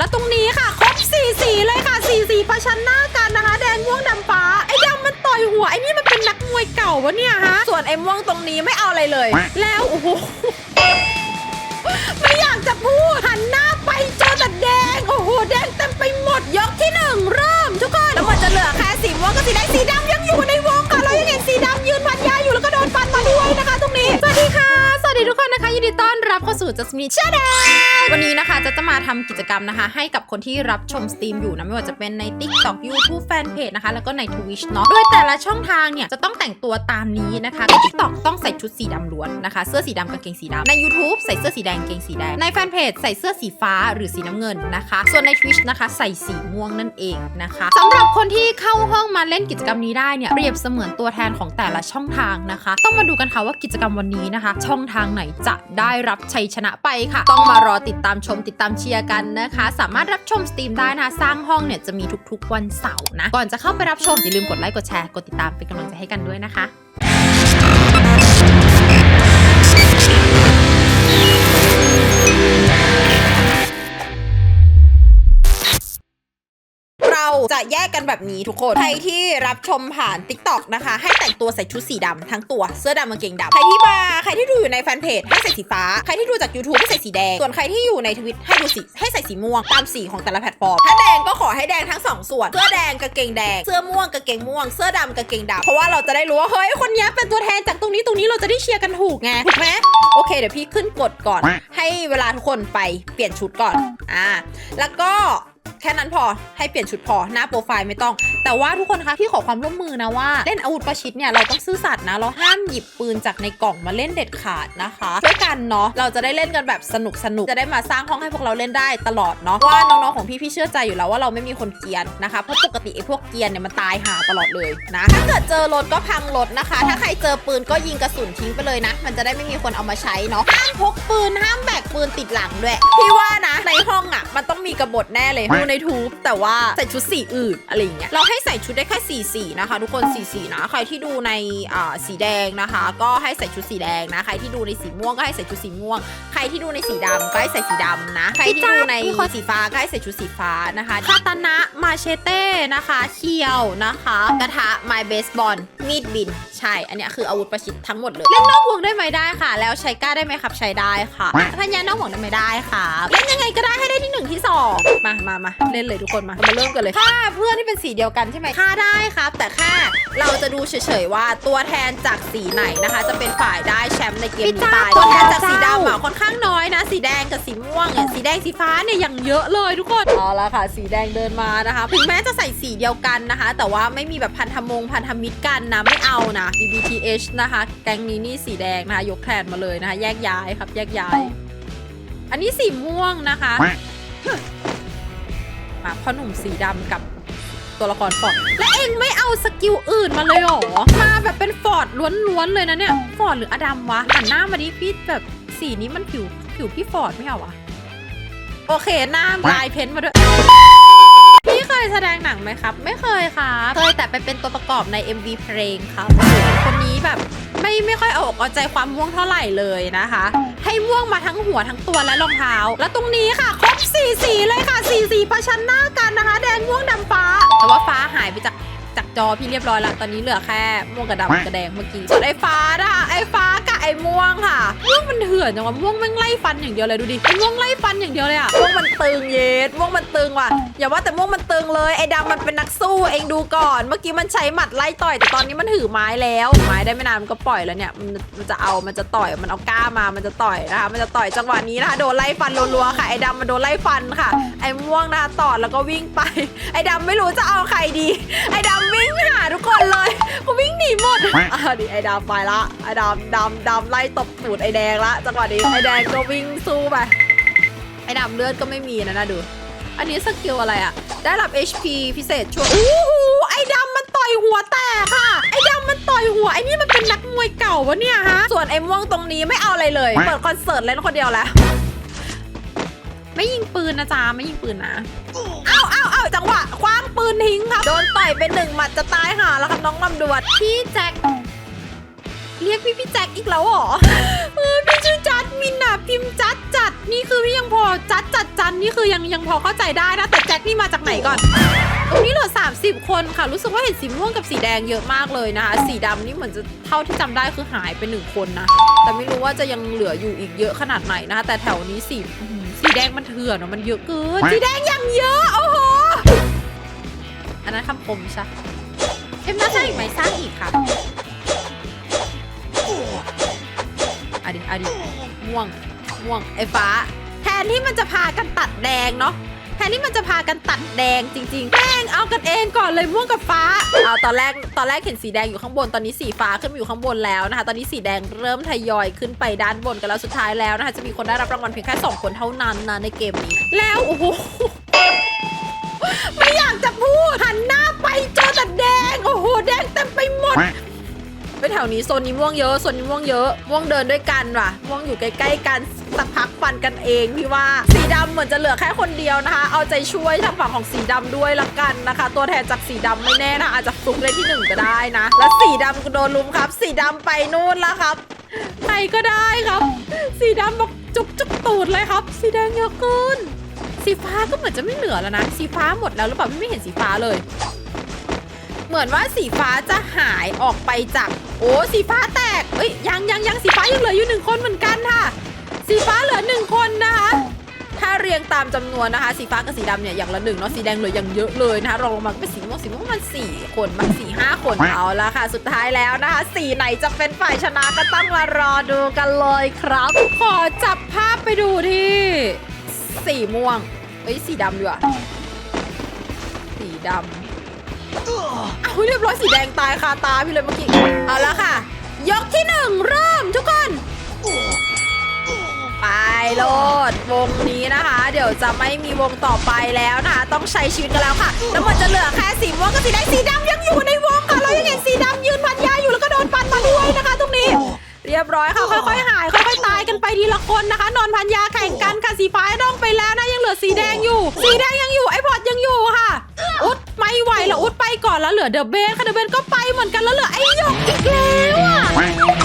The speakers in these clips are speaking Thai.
แล้วตรงนี้ค่ะครบสีสีเลยค่ะสีสีประชันหน้ากันนะคะ แดงม่วงดำฟ้าไอ้ดำมันต่อยหัวไอ้นี่มันเป็นนักมวยเก่าวะเนี่ยฮะส่วนไอ้ม่วงตรงนี้ไม่เอาอะไรเลย แล้วโอ้โหไม่อยากจะพูดหันหน้าไปเจอแต่แดงโอ้โหแดงเต็มไปหมดยกที่หนึ่งเริ่มทุกคนแล้วมันจะเหลือแค่สีม่วงกับสีแดงสีดำยังอยู่ในวงค่ะเรายังเห็นสีดำยืนพันยาอยู่แล้วก็โดนฟันมาด้วยนะคะ ตรงนี้สวัสดีค่ะสวัสดีทุกคนนะคะยินดีต้อนรับเข้าสู่จัสมินชาแนลวันนี้ จะมาทำกิจกรรมนะคะ ให้กับคนที่รับชมสตรีมอยู่นะ ไม่ว่าจะเป็นใน TikTok YouTube Fanpage นะคะ แล้วก็ใน Twitch เนาะโดยแต่ละช่องทางเนี่ย จะต้องแต่งตัวตามนี้นะคะใน TikTok ต้องใส่ชุดสีดำล้วนนะคะ เสื้อสีดำกางเกงสีดำใน YouTube ใส่เสื้อสีแดงกางเกงสีแดง ในแฟนเพจใส่เสื้อสีฟ้าหรือสีน้ำเงินนะคะ ส่วนใน Twitch นะคะ ใส่สีม่วงนั่นเองนะคะสำหรับคนที่เข้าห้องมาเล่นกิจกรรมนี้ได้เนี่ยเปรียบเสมือนตัวแทนของแต่ละช่องทางนะคะ ต้องมาดูกันค่ะว่ากิจกรรมวันนี้นะคะ ช่องทางไหนจะได้รับชัยชนะไปค่ะ ต้องมารอติดตามชมติดตามเชียร์กันนะคะ สามารถรับชมสตรีมได้นะสร้างห้องเนี่ยจะมีทุกๆวันเสาร์นะ ก่อนจะเข้าไปรับชมอย่าลืมกดไลค์กดแชร์กดติดตามเป็นกำลังใจให้กันด้วยนะคะ แยกกันแบบนี้ทุกคน ใครที่รับชมผ่าน t ิ k t o k นะคะ ให้แต่งตัวใส่ชุดสีดำทั้งตัวเสื้อดำกางเกงดำใครที่มาใครที่ดูอยู่ในแฟนเพจให้ใส่สีฟ้า ใครที่ดูจาก YouTube ให้ใส่สีแดง ส่วนใครที่อยู่ในทวิตให้ดูสีให้ใส่สีม่วงตามสีของแต่ละแพลตฟอร์ม ถ้าแดงก็ขอให้แดงทั้งสองส่วน เสื้อแดงกางเกงแดง เสื้อม่วงกางเกงม่วง เสื้อดำกางเกงดำเพราะว่าเราจะได้รู้ว่าเฮ้ยคนนี้เป็นตัวแทนจากตรงนี้ตรงนี้เราจะได้เชียร์กันถูกไงถูกไหมโอเคเดี๋ยวพี่ขึ้นกดก่อน ให้เวลาทุกคนไปเปลี่ยนชุดก่อนอ่าแล้วก็ แค่นั้นพอให้เปลี่ยนชุดพอหน้าโปรไฟล์ไม่ต้อง แต่ว่าทุกคนคะพี่ขอความร่วมมือนะว่าเล่นอาวุธประชิดเนี่ยเราต้องซื่อสัตย์นะเราห้ามหยิบปืนจากในกล่องมาเล่นเด็ดขาดนะคะด้วยกันเนาะเราจะได้เล่นกันแบบสนุกสนุกจะได้มาสร้างห้องให้พวกเราเล่นได้ตลอดเนาะว่าน้องๆของพี่พี่เชื่อใจอยู่แล้วว่าเราไม่มีคนเกียนนะคะเพราะปกติไอ้พวกเกียนเนี่ยมันตายหาตลอดเลยนะถ้าเกิดเจอรถก็พังรถนะคะ ถ้าใครเจอปืนก็ยิงกระสุนทิ้งไปเลยนะ มันจะได้ไม่มีคนเอามาใช้เนาะห้ามพกปืนห้ามแบกปืนติดหลังด้วยพี่ว่านะในห้องอะมันต้องมีกบฏแน่เลยดูในทูบแต่ว่าใส่ชุดสีอื่นอะไรอย่างเงี้ยเราให้ใส่ชุดได้แค่สีสีนะคะ ทุกคนสีสีนะใครที่ดูในอ่าสีแดงนะคะ ก็ให้ใส่ชุดสีแดงนะใครที่ดูในสีม่วงก็ให้ใส่ชุดสีม่วง ใครที่ดูในสีดำก็ให้ใส่สีดำนะ ใครที่ดูในสีฟ้าก็ให้ใส่ชุดสีฟ้านะคะคาตานะมาเชเต้นะคะเคียวนะคะกระทะไม้เบสบอลมีดบินใช่ อันเนี้ยคืออาวุธประชิดทั้งหมดเลยเล่นนอกวงได้ไหมได้ค่ะ แล้วใช้กล้าได้ไหมครับใช้ได้ค่ะพันยานอกวงได้ไหมได้ค่ะเล่นยังไงก็ได้ให้ได้ที่หนึ่งที่สองมามามาเล่นเลยทุกคนมามาเริ่มกันเลยถ้าเพื่อนที่เป็นสีเดียวกันใช่ไหมค่าได้ครับ แต่แค่เราจะดูเฉยๆว่าตัวแทนจากสีไหนนะคะ จะเป็นฝ่ายได้แชมป์ในเกมนี้ไปตัวแทนจากสีดำอะค่อนข้างน้อยนะ สีแดงกับสีม่วงเนี่ยสีแดงสีฟ้าเนี่ยยังเยอะเลยทุกคนเอาละค่ะ สีแดงเดินมานะคะถึงแม้จะใส่สีเดียวกันนะคะ แต่ว่าไม่มีแบบพันธมงพันธมิตรกันนะไม่เอานะ BBTH นะคะ แก๊งนี้นี่สีแดงนะคะยกแขนมาเลยนะคะ แยกย้ายครับ แยกย้าย อันนี้สีม่วงนะคะ มาพ่อหนุ่มสีดำกับตัวละครฟอร์ดและเองไม่เอาสกิลอื่นมาเลยเหรอ มาแบบเป็นฟอร์ดล้วนๆเลยนะเนี่ย ฟอร์ดหรืออดัมวะหันหน้ามาดิพี่แบบสีนี้มันผิวผิวพี่ฟอร์ดไม่เอาวะ โอเคหน้าลายเพ้นท์มาด้วย เคยแสดงหนังไหมครับ ไม่เคยค่ะเคยแต่ไปเป็นตัวประกอบใน MV เพลงครับโอ้โหคนนี้แบบไม่ไม่ค่อยเอาอกเอาใจความม่วงเท่าไหร่เลยนะคะ ให้ม่วงมาทั้งหัวทั้งตัวและรองเท้า แล้วตรงนี้ค่ะครบสีสีเลยค่ะสีสีประชันหน้ากันนะคะ แดงม่วงดำฟ้า แต่ว่าฟ้าหายไปจากจากจอพี่เรียบร้อยแล้วตอนนี้เหลือแค่ม่วงกับดำกับแดงเมื่อกี้ส่วนไอ้ฟ้านะคะไอ้ฟ้ากับ ไอ้ม่วงค่ะม่วงมันเถื่อนจังวะม่วงม่งไล่ฟันอย่างเดียวเลยดูดิไอ้ม่วงไล่ฟันอย่างเดียวเลยอะม่วงมันตึงเย็ดม่วงมันตึงว่ะอย่าว่าแต่ม่วงมันตึงเลยไอ้ดำมันเป็นนักสู้เองดูก่อน เมื่อกี้มันใช้หมัดไล่ต่อยแต่ตอนนี้มันถือไม้แล้วไม้ได้ไม่นานมันก็ปล่อยแล้วเนี่ยมันมันจะเอามันจะต่อยมันเอาก้ามามันจะต่อยนะคะมันจะต่อยจังหวะนี้นะคะโดนไล่ฟันรัวๆค่ะไอ้ดำมันโดนไล่ฟันค่ะ ไอ้ม่วงนะคะตอดแล้วก็วิ่งไป ไอ้ดำไม่รู้จะเอาใครดี ไอ้ดำวิ่ง หนีหมดอะดิไอ้ดำไปละไอ้ดำดำดำไล่ตบตูดไอ้แดงละจังหวะนี้ไอ้แดงก็วิ่งสู้ไปไอ้ดำเลือดก็ไม่มีนะนะดู อันนี้สกิลอะไรอะได้รับ HP พิเศษช่วยอู้หูไอ้ดำมันต่อยหัวแตกค่ะ ไอ้ดำมันต่อยหัวไอ้นี่มันเป็นนักมวยเก่าวะเนี่ยฮะ ส่วนไอ้ม่วงตรงนี้ไม่เอาอะไรเลย เปิดคอนเสิร์ตเล่นคนเดียวแล้ว ไม่ยิงปืนนะจ๊ะไม่ยิงปืนนะ จังหวะคว้างปืนทิ้งครับ โดนต่อยเป็นหนึ่งหมัดจะตายหาแล้วครับน้องลำดวนพี่แจ็คเรียกพี่พี่แจ็คอีกแล้วเหรอเออพี่ชื่อจัดมินอะพิมพ์จัดจัดนี่คือพี่ยังพอจัดจัดจัดนนี่คือยังยังพอเข้าใจได้นะ แต่แจ็คนี่มาจากไหนก่อนตรงนี้เหลือ 30 คนค่ะ รู้สึกว่าเห็นสีม่วงกับสีแดงเยอะมากเลยนะคะ สีดำนี่เหมือนจะเท่าที่จำได้คือหายไปหนึ่งคนนะ แต่ไม่รู้ว่าจะยังเหลืออยู่อีกเยอะขนาดไหนนะคะแต่แถวนี้สีอื้อหือสีแดงมันเถื่อนอะมันเยอะเกินสีแดงยังเยอะโอ้โหอั นนั้นคำคมใช่เอ็มน่าสร้างอีกไหมสร้างอีกค่ะอะดิอะดิม่วงม่วงไอ้ฟ้า แทนที่มันจะพากันตัดแดงเนาะแทนที่มันจะพากันตัดแดงจริงๆแม่งเอากันเองก่อนเลยม่วงกับฟ้าเอาตอนแรกตอนแรกเห็นสีแดงอยู่ข้างบนตอนนี้สีฟ้าขึ้นมาอยู่ข้างบนแล้วนะคะ ตอนนี้สีแดงเริ่มทยอยขึ้นไปด้านบนกันแล้วสุดท้ายแล้วนะคะจะมีคนได้รับรางวัลเพียงแค่สองคนเท่านั้นนะในเกมนี้ แล้วโอ้โห ไม่อยากจะพูด หันหน้าไปเจอแต่แดง โอ้โห แดงเต็มไปหมด ไปแถวนี้โซนนี้ม่วงเยอะโซนนี้ม่วงเยอะม่วงเดินด้วยกันว่ะม่วงอยู่ใกล้ๆกันสักพักฟันกันเองพี่ว่าสีดำเหมือนจะเหลือแค่คนเดียวนะคะ เอาใจช่วยทางฝั่งของสีดำด้วยละกันนะคะ ตัวแทนจากสีดำไม่แน่นะอาจจะฟลุกได้ที่หนึ่งก็ได้นะ แล้วสีดำก็โดนลุมครับ สีดำไปนู่นแล้วครับใครก็ได้ครับ สีดำบอกจุกจุกตูดเลยครับ สีแดงเยอะเกิน สีฟ้าก็เหมือนจะไม่เหลือแล้วนะ สีฟ้าหมดแล้วหรือเปล่าไม่เห็นสีฟ้าเลย เหมือนว่าสีฟ้าจะหายออกไปจาก โอ้สีฟ้าแตกเอ้ยยังยังยังสีฟ้ายังเหลืออยู่หนึ่งคนเหมือนกันค่ะ สีฟ้าเหลือหนึ่งคนนะคะถ้าเรียงตามจำนวนนะคะ สีฟ้ากับสีดำเนี่ยอย่างละหนึ่งเนาะสีแดงเหลืออย่างเยอะเลยนะคะรองลงมาเป็นสีม่วงสีม่วงมันสี่คนมันสี่ห้าคนเอาละค่ะ สุดท้ายแล้วนะคะ สีไหนจะเป็นฝ่ายชนะก็ต้องมารอดูกันเลยครับ ขอจับภาพไปดูที่ สีม่วง เอ้ยสีดำดีกว่าสีดำเอาเรียบร้อยสีแดงตายคาตาพี่เลยเมื่อกี้ เอาละค่ะ ยกที่หนึ่งเริ่มทุกคน ไปโลดวงนี้นะคะ เดี๋ยวจะไม่มีวงต่อไปแล้วนะคะ ต้องใช้ชีวิตกันแล้วค่ะ แล้วมันจะเหลือแค่สีม่วงกับสีแดงสีดำยังอยู่ในวงค่ะ เรายังเห็นสีดำยืนพันย เรียบร้อยค่ะค่อยๆหายค่อยๆตายกันไปทีละคนนะคะ นอนพันยาแข่งกันค่ะสีฟ้าต้องไปแล้วนะยังเหลือสีแดงอยู่ สีแดงยังอยู่ไอพอดยังอยู่ค่ะ อุดไม่ไหวแล้วอุดไปก่อนแล้วเหลือเดอะเบนค่ะเดอะเบนก็ไปเหมือนกันแล้วเหลือไอ้หยกอีกแล้วอะไอหยก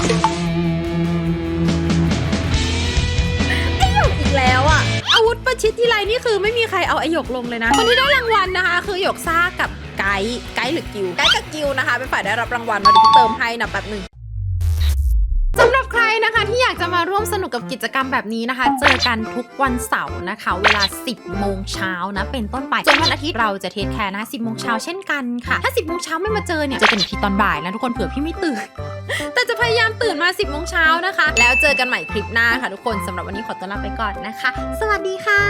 อีกแล้วอะอาวุธประชิดทีไรนี่คือไม่มีใครเอาไอหยกลงเลยนะคนที่ได้รางวัลนะคะ คือหยกซ่ากับไกด์ไกด์หรือกิวไกด์กับกิวนะคะ เป็นฝ่ายได้รับรางวัลมาเดี๋ยวพี่เติมให้นะแป๊บหนึ่ง มาร่วมสนุกกับกิจกรรมแบบนี้นะคะ เจอกันทุกวันเสาร์นะคะ เวลา 10 โมงเช้านะ เป็นต้นไปส่วนวันอาทิตย์เราจะเทสแคร์นะ 10 โมงเช้าเช่นกันค่ะ ถ้า 10 โมงเช้าไม่มาเจอเนี่ย เจอกันอีกทีตอนบ่ายนะทุกคนเผื่อพี่ไม่ตื่น แต่จะพยายามตื่นมา 10 โมงเช้านะคะ แล้วเจอกันใหม่คลิปหน้าค่ะทุกคนสำหรับวันนี้ขอตัวลาไปก่อนนะคะ สวัสดีค่ะ